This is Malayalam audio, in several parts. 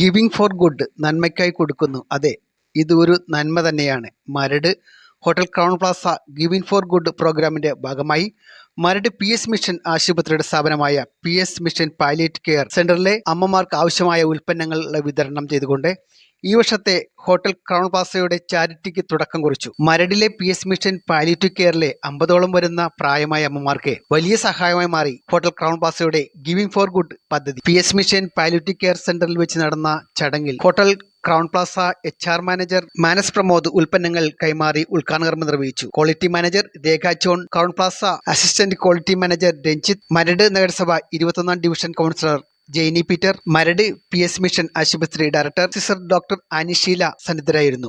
ഗിവിംഗ് ഫോർ ഗുഡ് നന്മയ്ക്കായി കൊടുക്കുന്നു. അതെ ഇത് ഒരു നന്മ തന്നെയാണ്. Maradu hotel Crowne Plaza giving for good പ്രോഗ്രാമിന്റെ ഭാഗമായി മരട് പി എസ് മിഷൻ ആശുപത്രിയുടെ സ്ഥാപനമായ P S mission palliative care സെന്ററിലെ അമ്മമാർക്ക് ആവശ്യമായ ഉൽപ്പന്നങ്ങളുടെ വിതരണം ചെയ്തുകൊണ്ട് ഈ വർഷത്തെ ഹോട്ടൽ ക്രൗൺ പ്ലാസയുടെ ചാരിറ്റിക്ക് തുടക്കം കുറിച്ചു. മരടിലെ പി എസ് മിഷൻ പാലിറ്റീവ് കെയറിലെ അമ്പതോളം വരുന്ന പ്രായമായ അമ്മമാർക്ക് വലിയ സഹായമായി മാറി ഹോട്ടൽ ക്രൗൺ പ്ലാസയുടെ ഗിവിംഗ് ഫോർ ഗുഡ് പദ്ധതി. P S mission palliative care സെന്ററിൽ വെച്ച് നടന്ന ചടങ്ങിൽ hotel Crowne Plaza H R manager Manas Pramod ഉൽപ്പന്നങ്ങൾ കൈമാറി ഉദ്ഘാടന കർമ്മം നിർവഹിച്ചു. Quality manager Rekha John Crowne Plaza assistant quality manager Ranjith Maradu നഗരസഭ ഇരുപത്തൊന്നാം division councillor Jainy Peter Maradu P S mission ആശുപത്രി ഡയറക്ടർ സിസ്റ്റർ ഡോക്ടർ അനിഷീല സന്നിധരായിരുന്നു.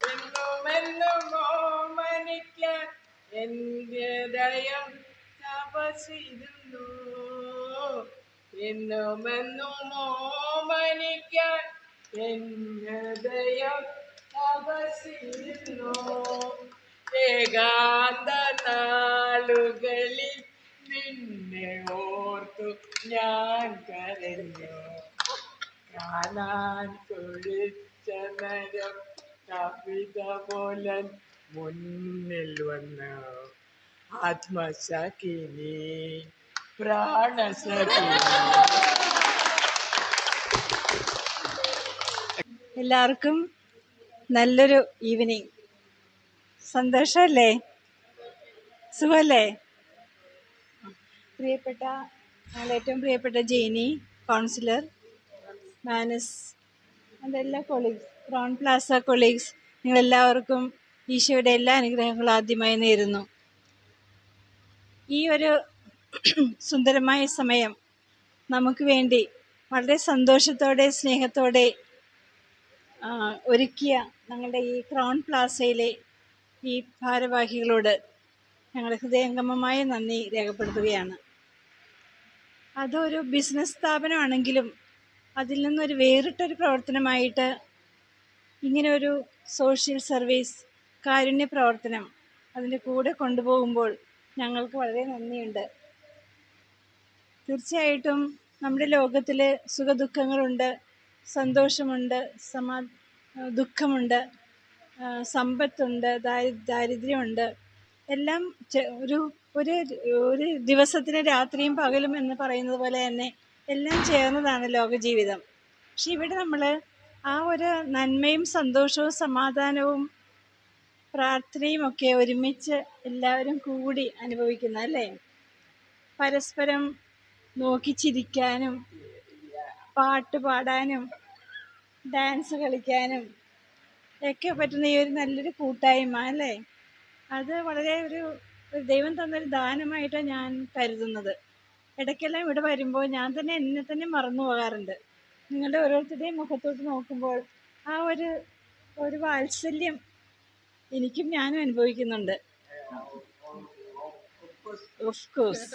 ഏകാന്ത നാളുകളിൽ നിന്നെ ഓർത്തു ഞാൻ കരഞ്ഞു. കാണാൻ കൊഴിച്ച നരം കവിത പോലൻ മുന്നിൽ വന്നു. ആത്മസഖിനി പ്രാണസഖിനി. എല്ലാവർക്കും നല്ലൊരു ഈവനിങ് സന്തോഷമല്ലേ സുഖമല്ലേ പ്രിയപ്പെട്ട ഞങ്ങളുടെ ഏറ്റവും പ്രിയപ്പെട്ട ജെയിനി കൗൺസിലർ മാനസ് എല്ലാ കൊളീഗ്സ് ക്രൗൺ പ്ലാസ കൊളീഗ്സ് നിങ്ങളെല്ലാവർക്കും ഈശോയുടെ എല്ലാ അനുഗ്രഹങ്ങളും ആദ്യമായി നേരുന്നു. ഈ ഒരു സുന്ദരമായ സമയം നമുക്ക് വേണ്ടി വളരെ സന്തോഷത്തോടെ സ്നേഹത്തോടെ ഒരുക്കിയ ഞങ്ങളുടെ ഈ ക്രൗൺ പ്ലാസയിലെ ഈ ഭാരവാഹികളോട് ഞങ്ങളുടെ ഹൃദയംഗമമായ നന്ദി രേഖപ്പെടുത്തുകയാണ്. അതൊരു ബിസിനസ് സ്ഥാപനമാണെങ്കിലും അതിൽ നിന്നൊരു വേറിട്ടൊരു പ്രവർത്തനമായിട്ട് ഇങ്ങനെ ഒരു സോഷ്യൽ സർവീസ് കാരുണ്യ പ്രവർത്തനം അതിന്റെ കൂടെ കൊണ്ടുപോകുമ്പോൾ ഞങ്ങൾക്ക് വളരെ നന്ദിയുണ്ട്. തീർച്ചയായിട്ടും നമ്മുടെ ലോകത്തിൽ സുഖദുഃഖങ്ങളുണ്ട് സന്തോഷമുണ്ട് സമാ ദുഃഖമുണ്ട് സമ്പത്തുണ്ട് ദാരി ദാരിദ്ര്യമുണ്ട്. എല്ലാം ഒരു ഒരു ഒരു ദിവസത്തിന് രാത്രിയും പകലും എന്ന് പറയുന്നത് പോലെ തന്നെ എല്ലാം ചേർന്നതാണ് ലോകജീവിതം. പക്ഷെ ഇവിടെ നമ്മൾ ആ ഒരു നന്മയും സന്തോഷവും സമാധാനവും പ്രാർത്ഥനയും ഒക്കെ ഒരുമിച്ച് എല്ലാവരും കൂടി അനുഭവിക്കുന്ന അല്ലേ? പരസ്പരം നോക്കി ചിരിക്കാനും പാട്ട് പാടാനും ഡാൻസ് കളിക്കാനും ഒക്കെ പറ്റുന്ന ഈ ഒരു നല്ലൊരു കൂട്ടായ്മ അല്ലേ? അത് വളരെ ഒരു ഒരു ദൈവം തന്നൊരു ദാനമായിട്ടാണ് ഞാൻ കരുതുന്നത്. ഇടയ്ക്കെല്ലാം ഇവിടെ വരുമ്പോൾ ഞാൻ തന്നെ എന്നെ തന്നെ മറന്നു പോകാറുണ്ട്. നിങ്ങളുടെ ഓരോരുത്തരുടെയും മുഖത്തോട്ട് നോക്കുമ്പോൾ ആ ഒരു ഒരു വാത്സല്യം എനിക്കും ഞാനും അനുഭവിക്കുന്നുണ്ട്. ഓഫ് കോഴ്സ്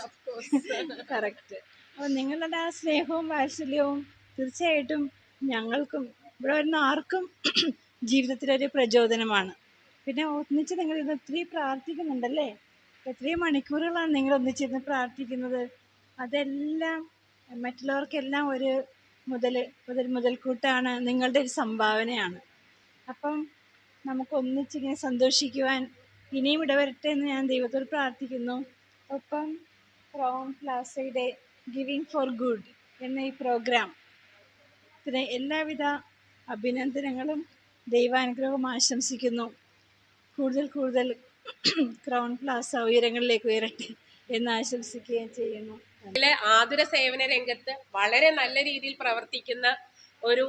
കറക്റ്റ് അപ്പോൾ നിങ്ങളുടെ ആ സ്നേഹവും വാത്സല്യവും തീർച്ചയായിട്ടും ഞങ്ങൾക്കും ഇവിടെ വരുന്ന ആർക്കും ജീവിതത്തിലൊരു പ്രചോദനമാണ്. പിന്നെ ഒന്നിച്ച് നിങ്ങൾ ഇത് ഒത്തിരി പ്രാർത്ഥിക്കുന്നുണ്ടല്ലേ? എത്രയും മണിക്കൂറുകളാണ് നിങ്ങൾ ഒന്നിച്ചിരുന്ന് പ്രാർത്ഥിക്കുന്നത്. അതെല്ലാം മറ്റുള്ളവർക്കെല്ലാം ഒരു മുതൽ മുതൽ മുതൽക്കൂട്ടാണ് നിങ്ങളുടെ ഒരു സംഭാവനയാണ്. അപ്പം നമുക്ക് ഒന്നിച്ചിങ്ങനെ സന്തോഷിക്കുവാൻ ഇനിയും ഇടവരട്ടെ എന്ന് ഞാൻ ദൈവത്തോട് പ്രാർത്ഥിക്കുന്നു. ഒപ്പം ക്രൗൺ പ്ലാസയുടെ ഗിവിങ് ഫോർ ഗുഡ് എന്ന ഈ പ്രോഗ്രാം. പിന്നെ എല്ലാവിധ അഭിനന്ദനങ്ങളും ദൈവാനുഗ്രഹവും ആശംസിക്കുന്നു. കൂടുതൽ കൂടുതൽ ക്രൗൺ പ്ലാസ ഉയരങ്ങളിലേക്ക് ഉയരട്ടെ എന്ന് ആശംസിക്കുകയും ചെയ്യുന്നു. ആതുര സേവന രംഗത്ത് വളരെ നല്ല രീതിയിൽ പ്രവർത്തിക്കുന്ന ഒരു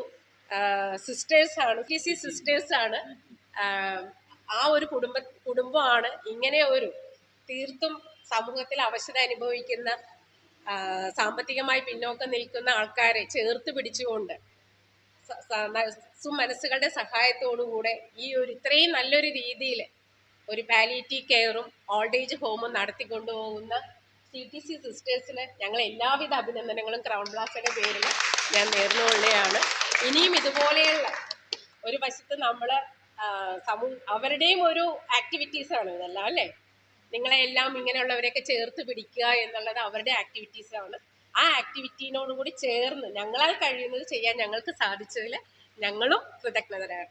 സിസ്റ്റേഴ്സ് ആണ് കെ സി സിസ്റ്റേഴ്സ് ആണ് ആ ഒരു കുടുംബ കുടുംബമാണ് ഇങ്ങനെ ഒരു തീർത്തും സമൂഹത്തിൽ അവശത അനുഭവിക്കുന്ന സാമ്പത്തികമായി പിന്നോക്കം നിൽക്കുന്ന ആൾക്കാരെ ചേർത്ത് പിടിച്ചുകൊണ്ട് സുമനസ്സുകളുടെ സഹായത്തോടുകൂടെ ഈ ഒരു ഇത്രയും നല്ലൊരു രീതിയിൽ ഒരു പാലിറ്റി കെയറും ഓൾഡ് ഏജ് ഹോമും നടത്തിക്കൊണ്ടുപോകുന്ന സി ടി സി സിസ്റ്റേഴ്സിന് ഞങ്ങൾ എല്ലാവിധ അഭിനന്ദനങ്ങളും ക്രൗൺ പ്ലാസയുടെ പേരിൽ ഞാൻ നേർന്നുകൊള്ളുകയാണ്. ഇനിയും ഇതുപോലെയുള്ള ഒരു വശത്ത് നമ്മൾ സമൂഹ അവരുടെയും ഒരു ആക്ടിവിറ്റീസാണ് ഇതെല്ലാം അല്ലേ? നിങ്ങളെ എല്ലാം ഇങ്ങനെയുള്ളവരെയൊക്കെ ചേർത്ത് പിടിക്കുക എന്നുള്ളത് അവരുടെ ആക്ടിവിറ്റീസാണ് ആ ആക്ടിവിറ്റീനോട് കൂടി ചേർന്ന് ഞങ്ങളാൽ കഴിയുന്നത് ചെയ്യാൻ ഞങ്ങൾക്ക് സാധിച്ചതിൽ ഞങ്ങളും കൃതജ്ഞതരാണ്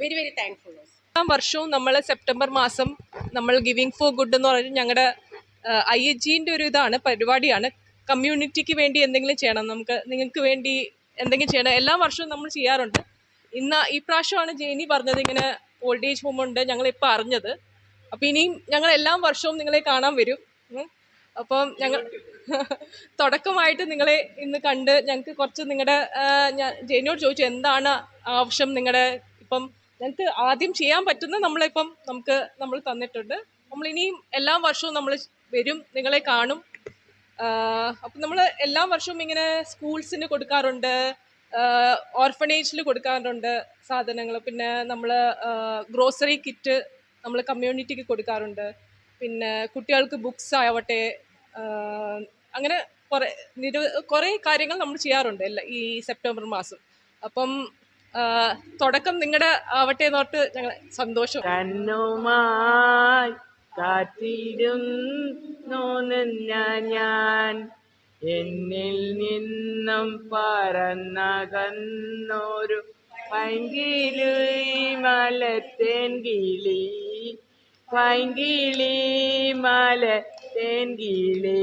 വെരി വെരി താങ്ക്ഫുൾ എല്ലാ വർഷവും നമ്മൾ സെപ്റ്റംബർ മാസം നമ്മൾ ഗിവിങ് ഫോർ ഗുഡ് എന്ന് പറഞ്ഞിട്ട് ഞങ്ങളുടെ ഐ എച്ച് ഒരു ഇതാണ് പരിപാടിയാണ്. കമ്മ്യൂണിറ്റിക്ക് വേണ്ടി എന്തെങ്കിലും ചെയ്യണം. നമുക്ക് നിങ്ങൾക്ക് വേണ്ടി എന്തെങ്കിലും ചെയ്യണം. എല്ലാ വർഷവും നമ്മൾ ചെയ്യാറുണ്ട്. ഇന്ന് ഈ പ്രാവശ്യമാണ് ജെയിനി പറഞ്ഞത് ഇങ്ങനെ ഓൾഡ് ഏജ് ഹോം ഉണ്ട് ഞങ്ങളിപ്പോൾ അറിഞ്ഞത്. അപ്പോൾ ഇനിയും ഞങ്ങൾ എല്ലാ വർഷവും നിങ്ങളെ കാണാൻ വരും. അപ്പം ഞങ്ങൾ തുടക്കമായിട്ട് നിങ്ങളെ ഇന്ന് കണ്ട് ഞങ്ങൾക്ക് കുറച്ച് നിങ്ങളുടെ ഞാൻ ജെയിനിയോട് ചോദിച്ചു എന്താണ് ആവശ്യം നിങ്ങളുടെ? ഇപ്പം ഞങ്ങൾക്ക് ആദ്യം ചെയ്യാൻ പറ്റുന്ന നമ്മളിപ്പം നമുക്ക് നമ്മൾ തന്നിട്ടുണ്ട്. നമ്മൾ ഇനിയും എല്ലാ വർഷവും നമ്മൾ വരും നിങ്ങളെ കാണും. അപ്പം നമ്മൾ എല്ലാ വർഷവും ഇങ്ങനെ സ്കൂൾസിന് കൊടുക്കാറുണ്ട് ഓർഫനേജിൽ കൊടുക്കാറുണ്ട് സാധനങ്ങൾ. പിന്നെ നമ്മൾ ഗ്രോസറി കിറ്റ് നമ്മൾ കമ്മ്യൂണിറ്റിക്ക് കൊടുക്കാറുണ്ട്. പിന്നെ കുട്ടികൾക്ക് ബുക്സ് ആവട്ടെ അങ്ങനെ കുറേ നിരവ കുറേ കാര്യങ്ങൾ നമ്മൾ ചെയ്യാറുണ്ട് എല്ലാ ഈ സെപ്റ്റംബർ മാസം. അപ്പം തുടക്കം നിങ്ങളുടെ ആവട്ടെ എന്ന് പറഞ്ഞിട്ട് ഞങ്ങൾ സന്തോഷം. ഞാൻ. എന്നിൽ നിന്നും പറന്നകന്നൊരു പങ്കിലു മലത്തേൻ കിളി. പൈങ്കിളി മലത്തേൻ കിളി.